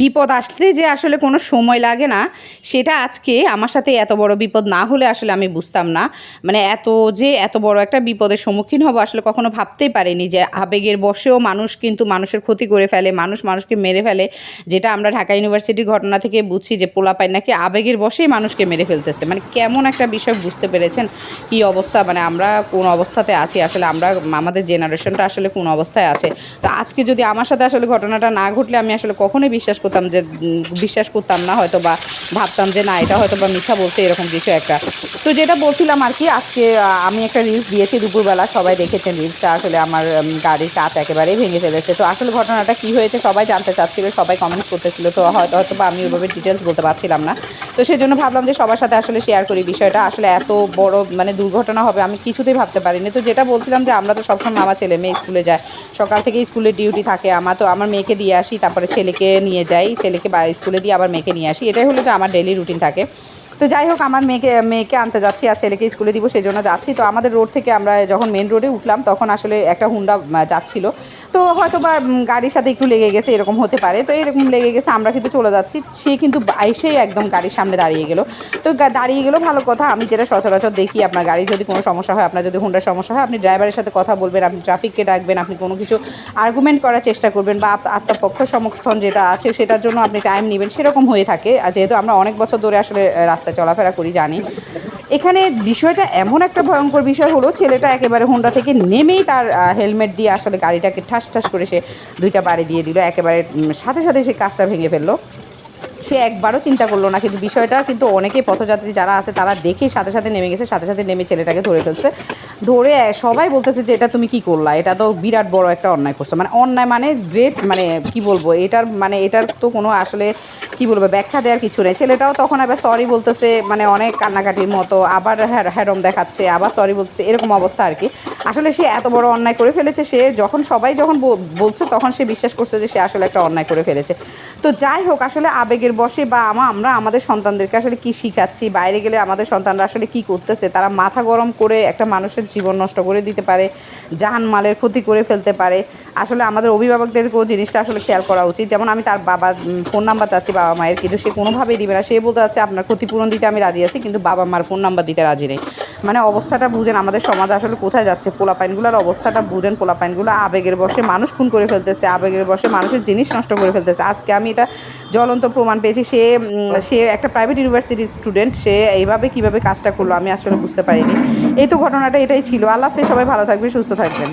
বিপদ আসতে যে আসলে কোনো সময় লাগে না, সেটা আজকে আমার সাথে এত বড় বিপদ না হলে আসলে আমি বুঝতাম না। মানে এত যে এত বড় একটা বিপদের সম্মুখীন হব আসলে কখনো ভাবতেই পারিনি যে আবেগের বসেও মানুষ কিন্তু মানুষের ক্ষতি করে ফেলে, মানুষ মানুষকে মেরে ফেলে। যেটা আমরা ঢাকা ইউনিভার্সিটির ঘটনা থেকে বুঝছি যে পোলাপাই নাকি আবেগের বসেই মানুষকে মেরে ফেলতেছে। মানে কেমন একটা বিষয় বুঝতে পেরেছেন কি অবস্থা? মানে আমরা কোন অবস্থাতে আছি? আসলে আমরা, আমাদের জেনারেশনটা আসলে কোন অবস্থায় আছে? তো আজকে যদি আমার সাথে আসলে ঘটনাটা না ঘটলে আমি আসলে কখনোই বিশ্বাস করতাম যে বিশ্বাস করতাম না হয়তো বা, ভাবতাম যে না, এটা হয়তো বা মিথ্যা বলছে, এরকম কিছু একটা। তো যেটা বলছিলাম আর কি, আজকে আমি একটা রিলস দিয়েছি, দুপুরবেলা সবাই দেখেছেন রিলসটা আসলে আমার গাড়ির কাঁচ একেবারেই ভেঙে ফেলেছে। তো আসলে ঘটনাটা কি হয়েছে, সবাই জানতে চাচ্ছিল, সবাই কমেন্টস করতেছিল, তো হয়তো হয়তো বা আমি ওইভাবে ডিটেলস বলতে পারছিলাম না। তো সেই জন্য ভাবলাম যে সবার সাথে আসলে শেয়ার করি বিষয়টা, আসলে এত বড় মানে দুর্ঘটনা হবে, আমি কিছুতেই ভাবতে পারিনি। তো যেটা বলছিলাম যে, আমরা তো সবসময়, আমার ছেলে মেয়ে স্কুলে যায়, সকাল থেকে স্কুলে ডিউটি থাকে, আমার তো, আমার মেয়েকে দিয়ে আসি, তারপরে ছেলেকে নিয়ে যাই ছেলেকে বা স্কুলে দিয়ে আবার মেয়েকে নিয়ে আসি। এটাই হলো যে আমার ডেলি রুটিন থাকে। তো যাই হোক আমার মেয়েকে মেয়েকে আনতে যাচ্ছি আর ছেলেকে স্কুলে দিব সেই জন্য যাচ্ছি। তো আমাদের রোড থেকে আমরা যখন মেন রোডে উঠলাম তখন আসলে একটা হুন্ডা যাচ্ছিল। তো হয়তো বা গাড়ির সাথে একটু লেগে গেছে এরকম হতে পারে। তো এরকম লেগে গেছে আমরা কিন্তু চলে যাচ্ছি। সে কিন্তু এসেই একদম গাড়ির সামনে দাঁড়িয়ে গেল। তো দাঁড়িয়ে গেলো ভালো কথা। আমি যেটা সচরাচর দেখি আপনার গাড়ি যদি কোনো সমস্যা হয় আপনার যদি হুন্ডার সমস্যা হয় আপনি ড্রাইভারের সাথে কথা বলবেন আপনি ট্রাফিককে ডাকবেন আপনি কোনো কিছু আর্গুমেন্ট করার চেষ্টা করবেন বা আত্মপক্ষ সমর্থন যেটা আছে সেটার জন্য আপনি টাইম নেবেন সেরকম হয়ে থাকে। আর যেহেতু আমরা অনেক বছর ধরে আসলে আহ, রাস্তায় চলাফেরা করি, জানি। এখানে বিষয়টা এমন একটা ভয়ঙ্কর বিষয় হলো, ছেলেটা একেবারে হোন্ডা থেকে নেমেই তার হেলমেট দিয়ে আসলে গাড়িটাকে ঠাস ঠাস করে সে দুইটা বাড়ি দিয়ে দিল। একেবারে সাথে সাথে সে কাজটা ভেঙে ফেলল। সে একবারও চিন্তা করল না। কিন্তু বিষয়টা কিন্তু অনেকেই পথযাত্রী যারা আছে, তারা দেখে সাথে সাথে নেমে গেছে, সাথে সাথে নেমে ছেলেটাকে ধরে ফেলছে। ধরে সবাই বলতেছে যে, এটা তুমি কি করলা? এটা তো বিরাট বড় একটা অন্যায় করছ। মানে অন্যায় মানে গ্রেট মানে কি বলব, এটার মানে এটার তো কোনো আসলে, কি বলব, ব্যাখ্যা দেওয়ার কিছু নেই। ছেলেটাও তখন আবার সরি বলতেছে মানে অনেক কান্নাকাটির মতো, আবার হ্যাঁ- হ্যারম দেখাচ্ছে, আবার সরি বলতেছে, এরকম অবস্থা আর কি। আসলে সে এত বড় অন্যায় করে ফেলেছে, সে যখন সবাই যখন বল- বলছে তখন সে বিশ্বাস করছে যে সে আসলে একটা অন্যায় করে ফেলেছে। তো যাই হোক, আসলে আবেগের বসে বা আমা, আমরা আমাদের সন্তানদেরকে আসলে কি শিখাচ্ছি, বাইরে গেলে আমাদের সন্তানরা আসলে কি করতেছে, তারা মাথা গরম করে একটা মানুষের জীবন নষ্ট করে দিতে পারে, জাহান মালের ক্ষতি করে ফেলতে পারে। আসলে আমাদের অভিভাবকদেরকেও জিনিসটা আসলে খেয়াল করা উচিত। যেমন আমি তার বাবা ফোন নাম্বার চাচ্ছি বাবা মায়ের, কিন্তু সে কোনোভাবেই দিবে না। সে বলতে চাচ্ছে, আপনার ক্ষতিপূরণ দিতে আমি রাজি আছি, কিন্তু বাবা মার ফোন নাম্বার দিতে রাজি নেই। মানে অবস্থাটা বুঝেন, আমাদের সমাজ আসলে কোথায় যাচ্ছে? পোলাপাইনগুলোর অবস্থাটা বুঝেন, পোলাপাইনগুলো আবেগের বসে মানুষ খুন করে ফেলতেছে, আবেগের বসে মানুষের জিনিস নষ্ট করে ফেলতেছে। আজকে আমি এটা জ্বলন্ত প্রমাণ পেয়েছি, সে সে একটা প্রাইভেট ইউনিভার্সিটির স্টুডেন্ট সে এইভাবে কীভাবে কাজটা করল আমি আসলে বুঝতে পারিনি। এই তো ঘটনাটা এটাই ছিল। আল্লাহ সবাই ভালো থাকবে সুস্থ থাকবেন।